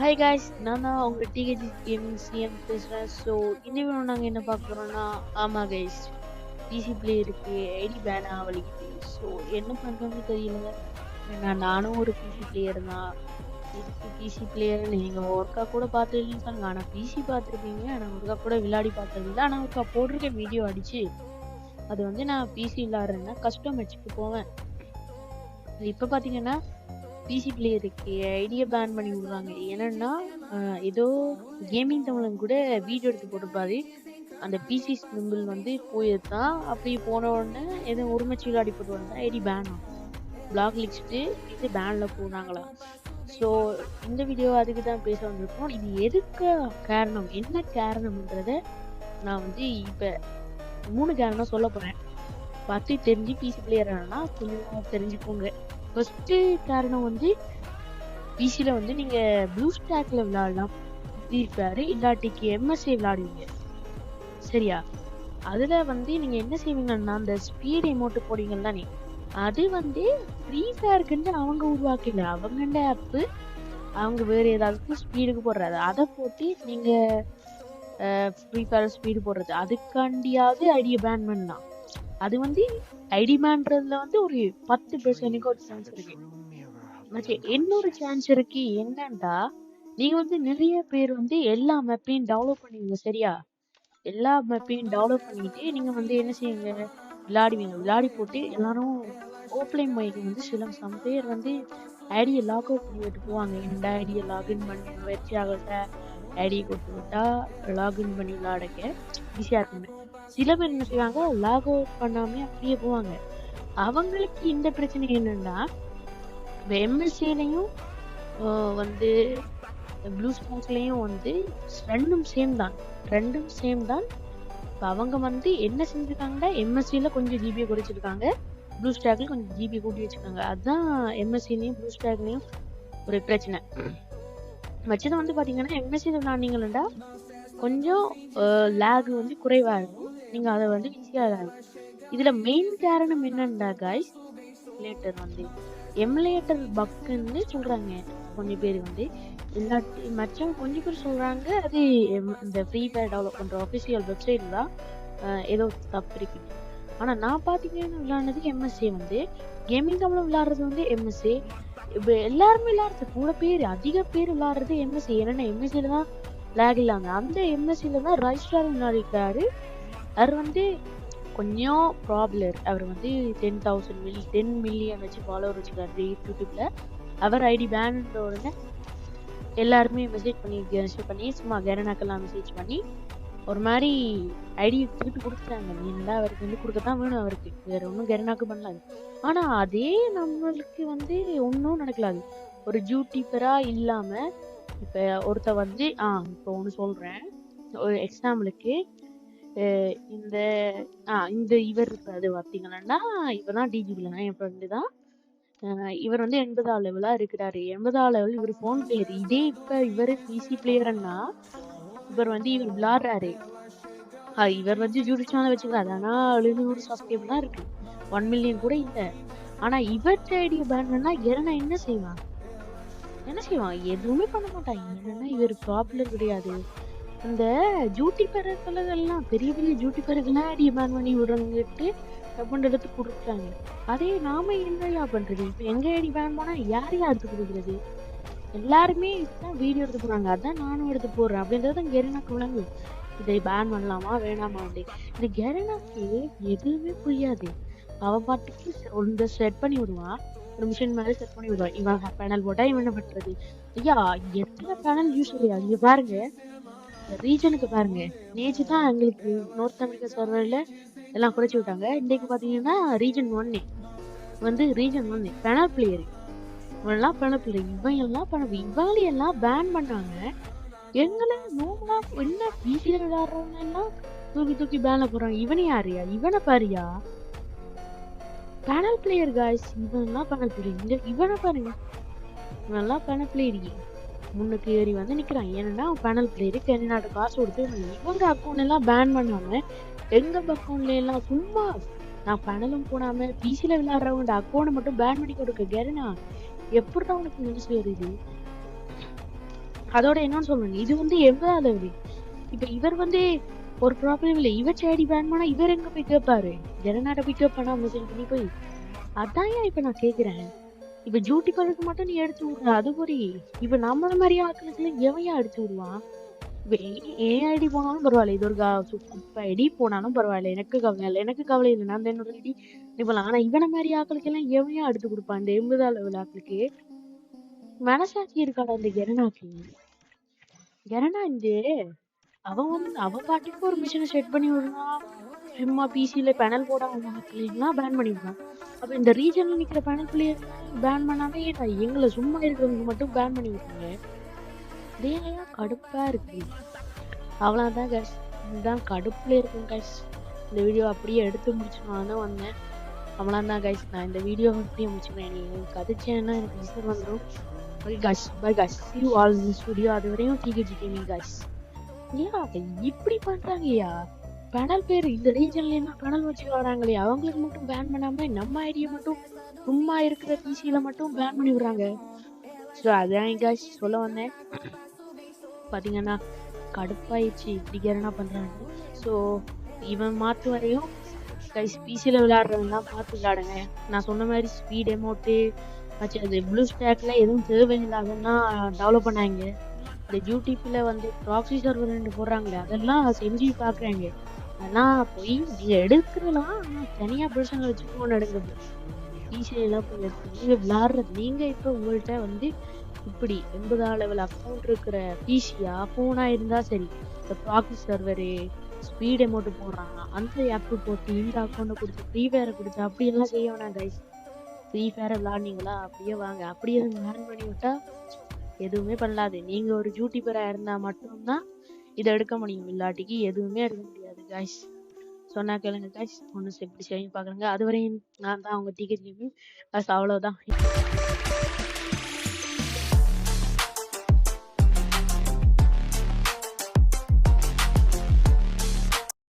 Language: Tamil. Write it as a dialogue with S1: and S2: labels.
S1: ஹாய் காய்ஸ் நான் தான் உங்கள் D H gaming C M பேசுகிறேன் ஸோ இந்த வீடியோ நாங்கள் என்ன பார்க்குறோன்னா ஆமாம் கைஸ் பிசி பிளேயருக்கு ஐடி பேன் ஆகலிக்குது ஸோ என்ன பண்ணுறதுன்னு தெரியல. ஏன்னா நானும் ஒரு பிசி பிளேயர் தான். இதுக்கு பிசி பிளேயர் நீங்கள் ஒர்க்காக கூட பார்த்துருக்கீங்க சொல்லுங்க. ஆனால் பிசி பார்த்துருப்பீங்க. ஆனால் ஒர்க்காக கூட விளையாடி பார்த்ததில்ல ஆனால் ஒருக்கா போட்டிருக்க வீடியோ அடிச்சு அது வந்து நான் பிசி விளாட்றேன்னா கஸ்டம் மேட்ச்சுக்கு போவேன். இப்போ பார்த்தீங்கன்னா பிசி பிளேயருக்கு ஐடியா பேன் பண்ணி விடுறாங்க என்னன்னா ஏதோ கேமிங் தமிழன் கூட வீடியோ எடுத்து போட்டிருப்பாரு. அந்த பிசி சிம்பிள் வந்து போயிருந்தான். அப்படி போன உடனே எதுவும் ஒரு மேட்ச் விளையாடி போட்டு வந்தா ஐடி பேன் ஆகும். பிளாக் லிச்சுட்டு இது பேனில் போனாங்களா ஸோ இந்த வீடியோ அதுக்கு தான் பேச வந்திருக்கோம். இது எதுக்கு காரணம்? என்ன காரணம்ன்றத நான் வந்து இப்போ மூணு காரணம் சொல்ல போகிறேன் பார்த்து தெரிஞ்சு பிசி பிளேயர் ஆனால் கொஞ்சம் தெரிஞ்சுக்கோங்க. ஃபர்ஸ்ட் காரணம் வந்து பிசியில் வந்து நீங்கள் ப்ளூ ஸ்டாக்ல விளாடலாம். ஃப்ரீ இல்லாட்டிக்கு எம்எஸ்ஏ விளாடுவீங்க. சரியா? அதில் வந்து நீங்கள் என்ன செய்வீங்கன்னா அந்த ஸ்பீட் எமௌண்ட் போடுவீங்க தானே அது வந்து ஃப்ரீ ஃபயருக்குன்னு அவங்க உருவாக்கல. அவங்கண்ட ஆப்பு அவங்க வேறு ஏதாவது ஸ்பீடுக்கு போடுறாரு அதை போட்டு நீங்கள் ஃப்ரீ ஃபயர் ஸ்பீடு போடுறது. அதுக்காண்டியாவது ஐடியை பேன் பண்ணலாம். அது வந்து ஐடிமான்றதுல வந்து ஒரு பத்து பெர்சன்ட்டுக்கு ஒரு சான்ஸ் இருக்கு. மச்சே இன்னொரு சான்ஸ் இருக்கு என்னன்னா நீங்க வந்து நிறைய பேர் வந்து எல்லா மேப்பையும் டெவலப் பண்ணுவீங்க சரியா? எல்லா மேப்பையும் டெவலப் பண்ணிட்டு நீங்க வந்து என்ன செய்வீங்க விளையாடுவீங்க. விளையாடி போட்டு எல்லாரும் ஓப்லைன் மைக்கு வந்து சில சம் பேர் வந்து ஐடியை லாக் அவுட் பண்ணி விட்டு போவாங்க. இந்த ஐடியை லாகின் பண்ணி முயற்சி அவங்கள்ட்ட ஐடியை கொடுத்து விட்டா லாகின் பண்ணி விளையாடுங்க ஈஸியாக இருக்குங்க சில பேர் என்ன செய்வாங்க லாக் அவுட் பண்ணாமே அப்படியே போவாங்க. அவங்களுக்கு இந்த பிரச்சனை என்னன்னா இப்போ எம்எஸ்சிலையும் வந்து ப்ளூ ஸ்டாக்ஸ்லையும் வந்து ரெண்டும் சேம் தான். ரெண்டும் சேம் தான். இப்போ அவங்க வந்து என்ன செஞ்சுருக்காங்கன்னா எம்எஸ்சியில் கொஞ்சம் ஜிபியை குறைச்சிருக்காங்க. ப்ளூ ஸ்டாக்ல கொஞ்சம் ஜிபி கூட்டி வச்சுருக்காங்க. அதுதான் எம்எஸ்சிலையும் ப்ளூ ஸ்டாக்லையும் ஒரு பிரச்சனை. மச்சதை வந்து பார்த்தீங்கன்னா எம்எஸ்சியில் விளாண்டிங்கன்னா கொஞ்சம் லேக் வந்து குறைவாக இருக்கும். நீங்கள் அதை வந்து ஈஸியாக இருக்கும் இதில் மெயின் காரணம் என்னண்டா காய்ஸ் லேட்டர் வந்து எம்லேட்டர் பக்குன்னு சொல்கிறாங்க கொஞ்சம் பேர் வந்து. இல்லாட்டி மற்றவங்க கொஞ்சம் பேர் சொல்கிறாங்க அது இந்த ஃப்ரீ ஃபயர் டெவலப் பண்ணுற அஃபிஷியல் வெப்சைட் தான். ஏதோ தப்பு இருக்கு. ஆனால் நான் பார்த்தீங்கன்னா விளையாடுனதுக்கு எம்எஸ்ஏ வந்து. கேமிங் தமிழ் விளையாடுறது வந்து எம்எஸ்ஏ இப்போ எல்லாருமே விளையாடுறது கூட பேர் அதிக பேர் விளையாடுறது எம்எஸ்ஏ என்னென்னா எம்எஸ்சியில் தான் லேக் அந்த எம்எஸ்சியில் தான் ரைஸ்டார் விளையாடிக்கிறாரு அவர் வந்து கொஞ்சம் ப்ராப்ளர் அவர் வந்து ten thousand milli ten million வச்சு ஃபாலோவர் வச்சுருக்காரு யூடியூப்பில் அவர் ஐடி பேன்ன்ற உடனே எல்லாருமே மெசேஜ் பண்ணி மெசேஜ் பண்ணி சும்மா கேரனாக்கெல்லாம் மெசேஜ் பண்ணி ஒரு மாதிரி ஐடி திருப்பி கொடுத்துட்டாங்க. என்னடா அவருக்கு வந்து கொடுக்கத்தான் வேணும் அவருக்கு. வேறு ஒன்றும் கரனாக்கு பண்ணலாது. ஆனால் அதே நம்மளுக்கு வந்து ஒன்றும் நடக்கலாது. ஒரு ஜூட்டிப்பரா இல்லாமல் இப்போ ஒருத்த வந்து ஆ இப்போ ஒன்று சொல்கிறேன் ஒரு எக்ஸாம்பிளுக்கு இந்த ஆ இந்த இவர் இருக்காது பார்த்தீங்கன்னா இவர் தான் டிஜிபியில் என் ஃப்ரெண்டு தான். இவர் வந்து எண்பதா லெவலாக இருக்கிறாரு. எண்பதா லெவல் இவர் ஃபோன் பிளேயர் இதே இப்போ இவர் பிசி பிளேயர்னா இவர் வந்து இவர் விளாடுறாரு இவர் வந்து யூடியூப் வச்சுக்கிறாரு ஆனால் எழுநூறு சப்ஸ்கிரைப் தான் இருக்கு. ஒன் மில்லியன் கூட இல்லை. ஆனால் இவர் ஐடியை பேன் பண்ணா இரணா என்ன செய்வான்? என்ன செய்வான்? எதுவுமே பண்ண மாட்டான். என்னன்னா இவர் பாப்புலர் கிடையாது. இந்த ஜூட்டி பறக்கெல்லாம் பெரிய பெரிய ஜூட்டி பறக்கெல்லாம் ஐடியா பேன் பண்ணி விடுறவங்கிட்டு டப்புன்னு எடுத்து கொடுக்குறாங்க. அதே நாம என்னையா பண்றது? இப்போ எங்க ஐடி பேன் போனா யார் யார் எடுத்து கொடுக்குறது? எல்லாருமே இதுதான் வீடியோ எடுத்து போறாங்க அதான் நானும் எடுத்து போடுறேன். அப்படின்றது கெரினா விளங்கு இதை பேன் பண்ணலாமா வேணாமா அப்படி. இந்த கெரினாக்கு எதுவுமே புரியாது. அவன் பாட்டுக்கு இந்த செட் பண்ணி விடுவான் ஒரு மிஷின் மேலே செட் பண்ணி விடுவான் இவன் பேனல் போட்டா இவன் என்ன பண்றது? ஐயா எத்தனை பேனல் யூஸ் இல்லையா இங்க பாருங்க. ரீஜனுக்கு பாருங்க. நேற்று தான் எங்களுக்கு நார்த் அமெரிக்கா சர்வரில் எல்லாம் குறைச்சி விட்டாங்க. இன்றைக்கு பார்த்தீங்கன்னா ரீஜன் ஒன்று வந்து ரீஜன் ஒன்று பெனல் பிளேயர் இவன்லாம் பெனல் பிளேயர் இவன் எல்லாம் பெனல் இவங்களை எல்லாம் பேன் பண்ணாங்க எங்களை நோம்பலா என்ன வீட்டில் விளையாடுறவங்க எல்லாம் தூக்கி தூக்கி பேன்ல போறாங்க இவனை யாரியா இவனை பாரியா பேனல் பிளேயர் காய்ஸ் இவன்லாம் பேனல் பிளேயர் இவனை பாருங்க. இவன்லாம் பேனல் பிளேயர் முன்னுக்கு ஏறி வந்து நிற்கிறான் ஏன்னா பேனல் பிளேயரு கெனிநாடு காசு கொடுத்து இவங்க அக்கௌண்ட் எல்லாம் பேன் பண்ணாமல் எங்கள் அக்கௌண்ட்ல எல்லாம் சும்மா நான் பேனலும் போடாமல் பிசியில் விளையாடுறவங்க அக்கௌண்ட் மட்டும் பேன் பண்ணி கொடுக்க. கேருனா எப்படிதான் உனக்கு நியூஸ் வருது? அதோட என்னன்னு சொல்லணும். இது வந்து எண்பதாவது level. இப்போ இவர் வந்து ஒரு ப்ராப்ளம் இல்லை. இவர் சேடி பேன் பண்ணால் இவர் எங்கே போய் கேட்பாரு ஜனநாட போய் கேட்பானா மெசேஜ் பண்ணி போய். அதான் ஏன் இப்போ நான் கேட்குறேன் இப்ப ஜூட்டி பழக்கு மட்டும் நீ எடுத்து விடுற அது புரி இப்ப நம்மள மாதிரி ஆட்களுக்குள்ள எவையா அடிச்சு விடுவான் இப்ப ஏ- ஏன் ஐடி போனாலும் பரவாயில்ல. இது ஒரு கா- குப்பை ஐடி போனாலும் பரவாயில்ல. எனக்கு கவலை இல்லை. எனக்கு கவலை இல்லை. நான் என்னோட ஐடி இப்பலாம் ஆனா இவனை மாதிரி ஆட்களுக்கு எல்லாம் எவையா எடுத்து கொடுப்பான் இந்த எண்பது அளவு ஆட்களுக்கு? மனசாட்சி இருக்காடா இந்த கெரனாக்கு கெரனா இந்த அவன் வந்து அவன் பாட்டுக்கு ஒரு மிஷினை செட் பண்ணி விடுறான். சும்மா பிசியில் பேனல் போடாமல் பிள்ளைங்களாம் பேன் பண்ணிருக்கான் அப்போ இந்த ரீஜனில் நிற்கிற பேனல் பிளேயர் பேன் பண்ணாம ஏன்டா எங்களை சும்மா இருக்கிறவங்க மட்டும் பேன் பண்ணி விட்டாங்க கடுப்பாக இருக்குது இருக்கு. அவ்வளவுதான் கஸ் இதுதான் கடுப்பில் இருக்கும் கஸ் இந்த வீடியோ அப்படியே எடுத்து முடிச்சிடலாம் வந்தேன். அவ்வளோதான் கைஸ் நான் இந்த வீடியோ அப்படியே முடிச்சுக்கிறேன். நீ கதைச்சேன்னா எனக்கு மிஸ்டர் வந்துடும் okay guys bye guys you all this video அது வரையும் டிகேஜி கேமிங் கைஸ் ஏன் இப்படி பண்ணுறாங்கய்யா பேனல் பேர். இந்த ரீஜன்ல என்ன பேனல் வச்சு வராங்களே? அவங்களுக்கு மட்டும் பேன் பண்ணாம நம்ம ஐடியா மட்டும் சும்மா இருக்கிற பிசியில மட்டும் பேன் பண்ணி விடுறாங்க. ஸோ அதான் எங்க சொல்ல வந்தேன். பாத்தீங்கன்னா கடுப்பாயிடுச்சு. இப்படி என்ன பண்றாங்க? ஸோ இவன் மாத்து வரையும் கைஸ் பிசியில் விளையாடுறவங்கலாம் பார்த்து விளையாடுங்க. நான் சொன்ன மாதிரி ஸ்பீட் எமௌண்ட்டு ஆச்சு அது ப்ளூ ஸ்டாக்ல எதுவும் தேவையில்லாதன்னா டெவலப் பண்ணாங்க. இந்த யூடியூப்ல வந்து ப்ராக்ஸி சர்வர் ரெண்டு போடுறாங்களே அதெல்லாம் செஞ்சு பார்க்குறாங்க அதெல்லாம் போய் நீங்க எடுக்கிறலாம் ஆனால் தனியாக புருஷன் வச்சு ஃபோன் எடுக்கிறது. ஈஸியெல்லாம் போய் எடுத்து நீங்கள் விளாட்றது நீங்கள் இப்போ உங்கள்கிட்ட வந்து இப்படி எண்பது லெவல் அக்கௌண்ட் இருக்கிற பிசியா ஃபோனாக இருந்தால் சரி. இந்த ப்ராக்ஸி சர்வரு ஸ்பீட் அமௌண்ட் போடுறாங்க அந்த ஆப்பு போட்டு இந்த அக்கௌண்ட்டை கொடுத்து ஃப்ரீ ஃபயரை கொடுத்து அப்படியெல்லாம் செய்ய வேணாம் கைஸ் ஃப்ரீ ஃபயரை விளாடுனீங்களா அப்படியே வாங்க. அப்படியே பேன் பண்ணி விட்டா எதுவுமே பண்ணலாது நீங்கள் ஒரு யூடியூபராக இருந்தால் மட்டும்தான் இதை எடுக்க முடியும். இல்லாட்டிக்கு எதுவுமே எடுக்க முடியாது காய்ஸ் சொன்னா கேளுங்க காய்ஸ் ஒன்று எப்படி செய்ய பார்க்குறேங்க அது வரையும் நான் தான் அவங்க டிக்கெட் கேமி அவ்வளோதான்